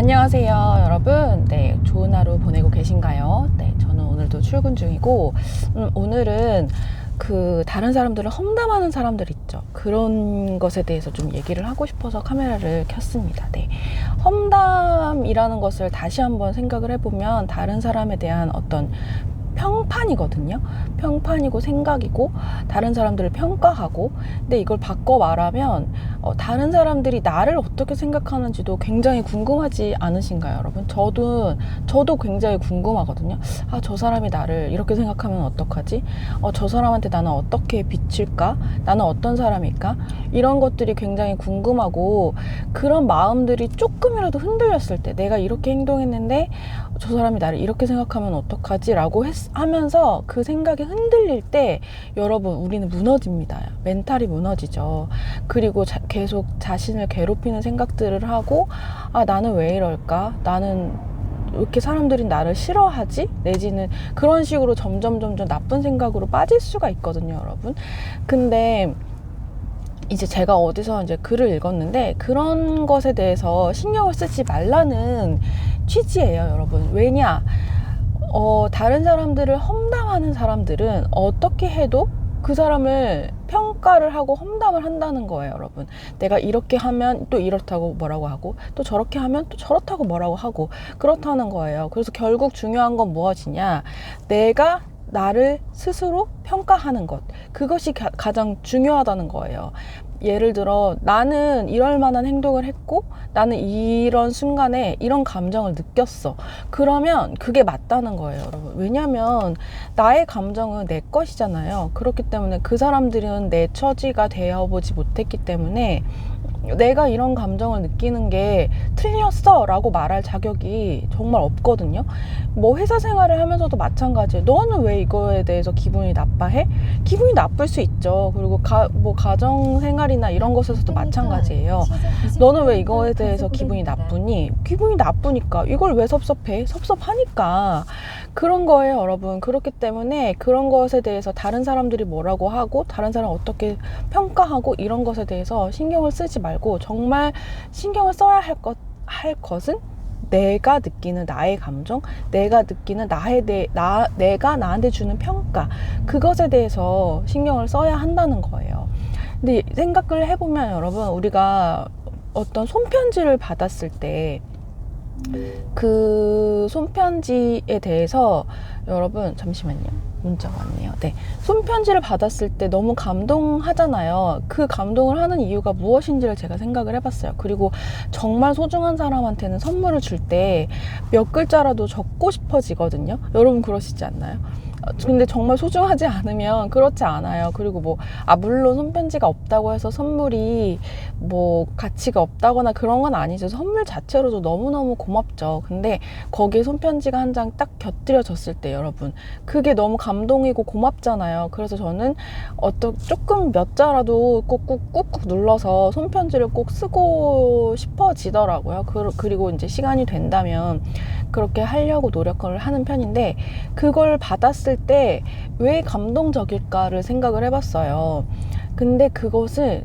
안녕하세요, 여러분. 네, 좋은 하루 보내고 계신가요? 네, 저는 오늘도 출근 중이고, 음, 오늘은 그 다른 사람들을 험담하는 사람들 있죠. 그런 것에 대해서 좀 얘기를 하고 싶어서 카메라를 켰습니다. 네. 험담이라는 것을 다시 한번 생각을 해보면 다른 사람에 대한 어떤 평 판이거든요. 평판이고 생각이고 다른 사람들을 평가하고 근데 이걸 바꿔 말하면 어, 다른 사람들이 나를 어떻게 생각하는지도 굉장히 궁금하지 않으신가요, 여러분? 저도 저도 굉장히 궁금하거든요. 아, 저 사람이 나를 이렇게 생각하면 어떡하지? 어, 저 사람한테 나는 어떻게 비칠까? 나는 어떤 사람일까? 이런 것들이 굉장히 궁금하고 그런 마음들이 조금이라도 흔들렸을 때 내가 이렇게 행동했는데 저 사람이 나를 이렇게 생각하면 어떡하지? 라고 했, 하면 서 그 생각이 흔들릴 때 여러분 우리는 무너집니다. 멘탈이 무너지죠. 그리고 자, 계속 자신을 괴롭히는 생각들을 하고 아 나는 왜 이럴까? 나는 왜 이렇게 사람들이 나를 싫어하지? 내지는 그런 식으로 점점 점점 나쁜 생각으로 빠질 수가 있거든요, 여러분. 근데 이제 제가 어디서 이제 글을 읽었는데 그런 것에 대해서 신경을 쓰지 말라는 취지예요, 여러분. 왜냐? 어, 다른 사람들을 험담하는 사람들은 어떻게 해도 그 사람을 평가를 하고 험담을 한다는 거예요, 여러분. 내가 이렇게 하면 또 이렇다고 뭐라고 하고, 또 저렇게 하면 또 저렇다고 뭐라고 하고, 그렇다는 거예요. 그래서 결국 중요한 건 무엇이냐? 내가 나를 스스로 평가하는 것. 그것이 가, 가장 중요하다는 거예요. 예를 들어 나는 이럴 만한 행동을 했고 나는 이런 순간에 이런 감정을 느꼈어. 그러면 그게 맞다는 거예요, 여러분. 왜냐면 나의 감정은 내 것이잖아요. 그렇기 때문에 그 사람들은 내 처지가 되어보지 못했기 때문에 내가 이런 감정을 느끼는 게 틀렸어 라고 말할 자격이 정말 없거든요. 뭐 회사 생활을 하면서도 마찬가지예요. 너는 왜 이거에 대해서 기분이 나빠해? 기분이 나쁠 수 있죠. 그리고 가, 뭐 가정 생활이나 이런 것에서도 마찬가지예요. 너는 왜 이거에 대해서 기분이 나쁘니? 기분이 나쁘니까. 이걸 왜 섭섭해? 섭섭하니까. 그런 거예요, 여러분. 그렇기 때문에 그런 것에 대해서 다른 사람들이 뭐라고 하고, 다른 사람 어떻게 평가하고, 이런 것에 대해서 신경을 쓰지 말고, 정말 신경을 써야 할 것, 할 것은 내가 느끼는 나의 감정, 내가 느끼는 나에 대해, 나, 내가 나한테 주는 평가, 그것에 대해서 신경을 써야 한다는 거예요. 근데 생각을 해보면 여러분, 우리가 어떤 손편지를 받았을 때, 그 손편지에 대해서 여러분 잠시만요. 문자가 왔네요. 네. 손편지를 받았을 때 너무 감동하잖아요. 그 감동을 하는 이유가 무엇인지를 제가 생각을 해봤어요. 그리고 정말 소중한 사람한테는 선물을 줄 때 몇 글자라도 적고 싶어지거든요. 여러분 그러시지 않나요? 근데 정말 소중하지 않으면 그렇지 않아요. 그리고 뭐, 아, 물론 손편지가 없다고 해서 선물이 뭐 가치가 없다거나 그런 건 아니죠. 선물 자체로도 너무너무 고맙죠. 근데 거기에 손편지가 한 장 딱 곁들여졌을 때 여러분, 그게 너무 감동이고 고맙잖아요. 그래서 저는 어떤 조금 몇 자라도 꾹꾹 꾹꾹 눌러서 손편지를 꼭 쓰고 싶어지더라고요. 그리고 이제 시간이 된다면 그렇게 하려고 노력을 하는 편인데 그걸 받았을 때 왜 감동적일까를 생각을 해봤어요. 근데 그것을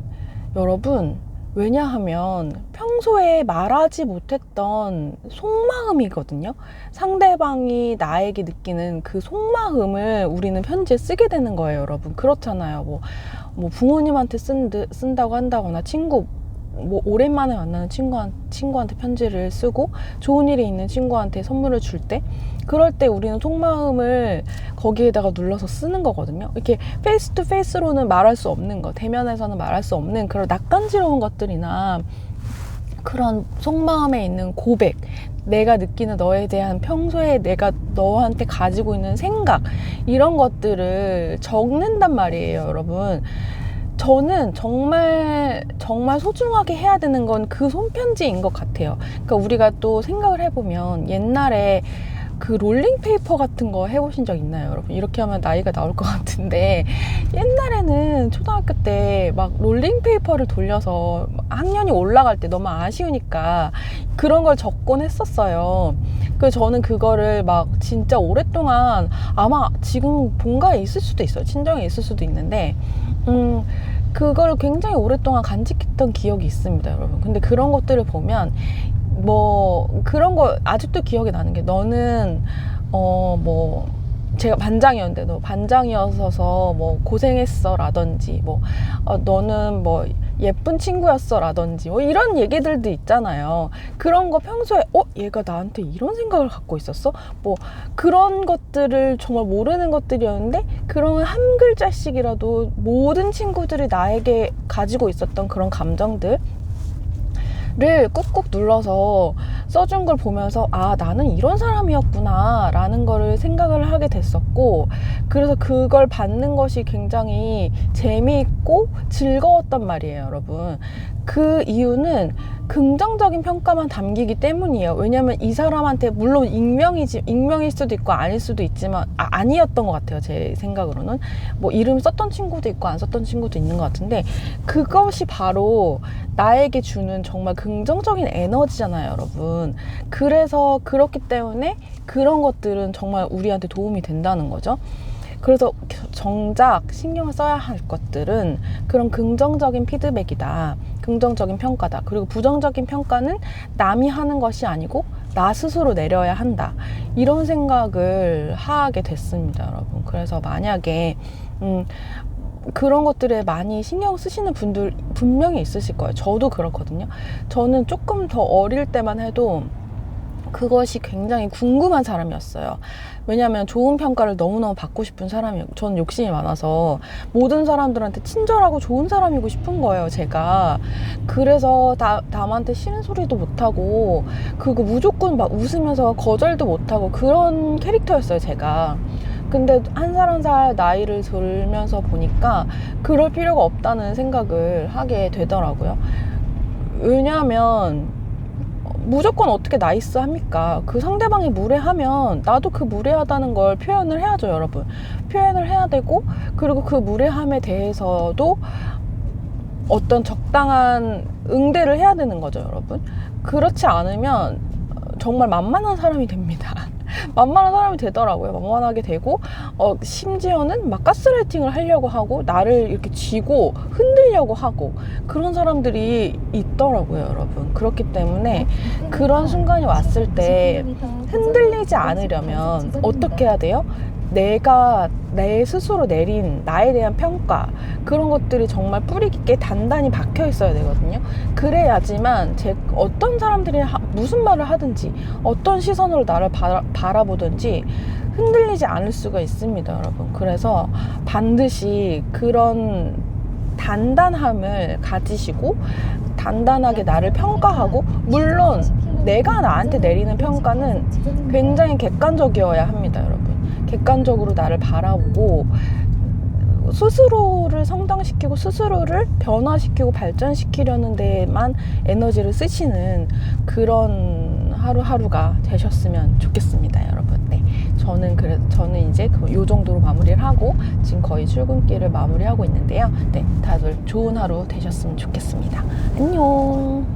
여러분 왜냐하면 평소에 말하지 못했던 속마음이거든요. 상대방이 나에게 느끼는 그 속마음을 우리는 편지에 쓰게 되는 거예요, 여러분. 그렇잖아요. 뭐, 뭐 부모님한테 쓴, 쓴다고 한다거나 친구 뭐 오랜만에 만나는 친구한, 친구한테 편지를 쓰고 좋은 일이 있는 친구한테 선물을 줄 때 그럴 때 우리는 속마음을 거기에다가 눌러서 쓰는 거거든요. 이렇게 페이스 투 페이스로는 말할 수 없는 거, 대면에서는 말할 수 없는 그런 낯간지러운 것들이나 그런 속마음에 있는 고백, 내가 느끼는 너에 대한 평소에 내가 너한테 가지고 있는 생각, 이런 것들을 적는단 말이에요, 여러분. 저는 정말 정말 소중하게 해야 되는 건 그 손편지인 것 같아요. 그러니까 우리가 또 생각을 해보면 옛날에 그 롤링 페이퍼 같은 거 해보신 적 있나요, 여러분? 이렇게 하면 나이가 나올 것 같은데 옛날에는 초등학교 때 막 롤링 페이퍼를 돌려서 학년이 올라갈 때 너무 아쉬우니까 그런 걸 적곤 했었어요. 그 저는 그거를 막 진짜 오랫동안 아마 지금 본가에 있을 수도 있어요. 친정에 있을 수도 있는데 음. 그걸 굉장히 오랫동안 간직했던 기억이 있습니다, 여러분. 근데 그런 것들을 보면 뭐뭐 그런 거 아직도 기억이 나는 게 너는 어 뭐 제가 반장이었는데 너 반장이어서 뭐 고생했어라든지 뭐 어, 너는 뭐 예쁜 친구였어 라든지 뭐 이런 얘기들도 있잖아요. 그런 거 평소에 어 얘가 나한테 이런 생각을 갖고 있었어? 뭐 그런 것들을 정말 모르는 것들이었는데 그런 한 글자씩이라도 모든 친구들이 나에게 가지고 있었던 그런 감정들 를 꾹꾹 눌러서 써준 걸 보면서 아 나는 이런 사람이었구나 라는 거를 생각을 하게 됐었고 그래서 그걸 받는 것이 굉장히 재미있고 즐거웠단 말이에요 여러분 그 이유는 긍정적인 평가만 담기기 때문이에요 왜냐면 이 사람한테 물론 익명이지 익명일 수도 있고 아닐 수도 있지만 아, 아니었던 것 같아요 제 생각으로는 뭐 이름 썼던 친구도 있고 안 썼던 친구도 있는 것 같은데 그것이 바로 나에게 주는 정말 긍정적인 에너지잖아요, 여러분. 그래서 그렇기 때문에 그런 것들은 정말 우리한테 도움이 된다는 거죠. 그래서 정작 신경을 써야 할 것들은 그런 긍정적인 피드백이다. 긍정적인 평가다. 그리고 부정적인 평가는 남이 하는 것이 아니고 나 스스로 내려야 한다. 이런 생각을 하게 됐습니다, 여러분. 그래서 만약에, 음, 그런 것들에 많이 신경 쓰시는 분들 분명히 있으실 거예요. 저도 그렇거든요. 저는 조금 더 어릴 때만 해도 그것이 굉장히 궁금한 사람이었어요. 왜냐하면 좋은 평가를 너무너무 받고 싶은 사람이에요. 저는 욕심이 많아서 모든 사람들한테 친절하고 좋은 사람이고 싶은 거예요, 제가. 그래서 다, 남한테 싫은 소리도 못하고, 그거 무조건 막 웃으면서 거절도 못하고 그런 캐릭터였어요, 제가. 근데 한 살 한 살 나이를 들면서 보니까 그럴 필요가 없다는 생각을 하게 되더라고요. 왜냐하면 무조건 어떻게 나이스 합니까? 그 상대방이 무례하면 나도 그 무례하다는 걸 표현을 해야죠, 여러분. 표현을 해야 되고, 그리고 그 무례함에 대해서도 어떤 적당한 응대를 해야 되는 거죠, 여러분. 그렇지 않으면 정말 만만한 사람이 됩니다. 만만한 사람이 되더라고요. 만만하게 되고, 어, 심지어는 막 가스라이팅을 하려고 하고, 나를 이렇게 쥐고 흔들려고 하고, 그런 사람들이 있더라고요, 여러분. 그렇기 때문에 그런 순간이 왔을 때 흔들리지 않으려면 어떻게 해야 돼요? 내가 내 스스로 내린 나에 대한 평가 그런 것들이 정말 뿌리 깊게 단단히 박혀 있어야 되거든요. 그래야지만 제 어떤 사람들이 하, 무슨 말을 하든지 어떤 시선으로 나를 바라, 바라보든지 흔들리지 않을 수가 있습니다, 여러분. 그래서 반드시 그런 단단함을 가지시고 단단하게 나를 평가하고 물론 내가 나한테 내리는 평가는 굉장히 객관적이어야 합니다, 여러분. 객관적으로 나를 바라보고 스스로를 성장시키고 스스로를 변화시키고 발전시키려는 데만 에너지를 쓰시는 그런 하루하루가 되셨으면 좋겠습니다, 여러분. 네, 저는 그래 저는 이제 그요 정도로 마무리를 하고 지금 거의 출근길을 마무리하고 있는데요. 네, 다들 좋은 하루 되셨으면 좋겠습니다. 안녕.